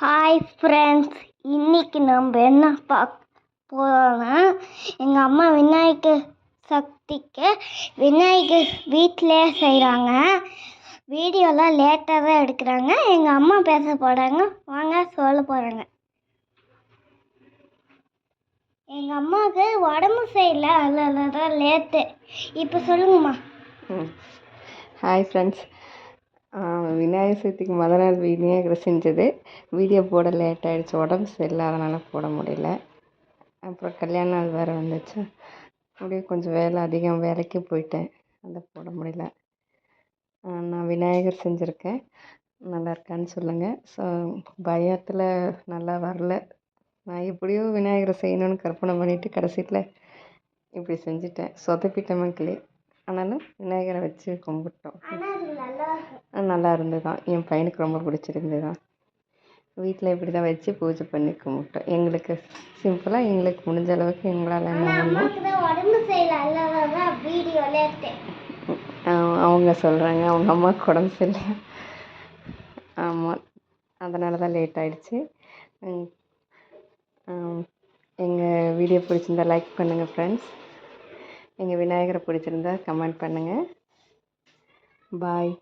Hi friends இன்னைக்கு நம்ம என்ன பார்க்க போகிறோம்னா எங்கள் அம்மா விநாயகர் சக்திக்கு விநாயகர் வீட்டிலே செய்கிறாங்க வீடியோலாம் லேட்டாக தான் எடுக்கிறாங்க. எங்கள் அம்மா பேச போகிறாங்க வாங்க சொல்ல போகிறாங்க எங்கள் அம்மாவுக்கு உடம்பு சரியில்லை. அதில் தான் லேட்டு இப்போ சொல்லுங்கம்மா. ஹாய் ஃப்ரெண்ட்ஸ் விநாயகர் சதுர்த்திக்கு முத நாள் விநாயகரை செஞ்சது. வீடியோ போட லேட் ஆகிடுச்சு உடம்பு சரியில்லை. அதனால் போட முடியல. அப்புறம் கல்யாண நாள் வேறு வந்துச்சு. அப்படியே கொஞ்சம் வேலை அதிகம். வேலைக்கு போயிட்டேன். அதை போட முடியல. நான் விநாயகர் செஞ்சுருக்கேன். நல்லா இருக்கான்னு சொல்லுங்கள் ஸோ பயத்தில் நல்லா வரல. நான் எப்படியோ விநாயகரை செய்யணும்னு கற்பனை பண்ணிவிட்டு கடைசியில் இப்படி செஞ்சுட்டேன். சொதப்பிட்டேன் மக்களே. ஆனாலும் விநாயகரை வச்சு கும்பிட்டோம். நல்லா இருந்ததுதான். என் பையனுக்கு ரொம்ப பிடிச்சிருந்ததுதான். வீட்டில் இப்படி தான் வச்சு பூஜை பண்ணி கும்பிட்டோம். எங்களுக்கு சிம்பிளாக எங்களுக்கு முடிஞ்ச அளவுக்கு எங்களால் அவங்க சொல்கிறாங்க அவங்க அம்மாவுக்கு உடம்பு சரியில்லை. ஆமாம் அதனால தான் லேட் ஆகிடுச்சு எங்கள் வீடியோ பிடிச்சிருந்தா லைக் பண்ணுங்கள் ஃப்ரெண்ட்ஸ் எங்கள் விநாயகரை பிடிச்சிருந்தா கமெண்ட் பண்ணுங்கள் பாய்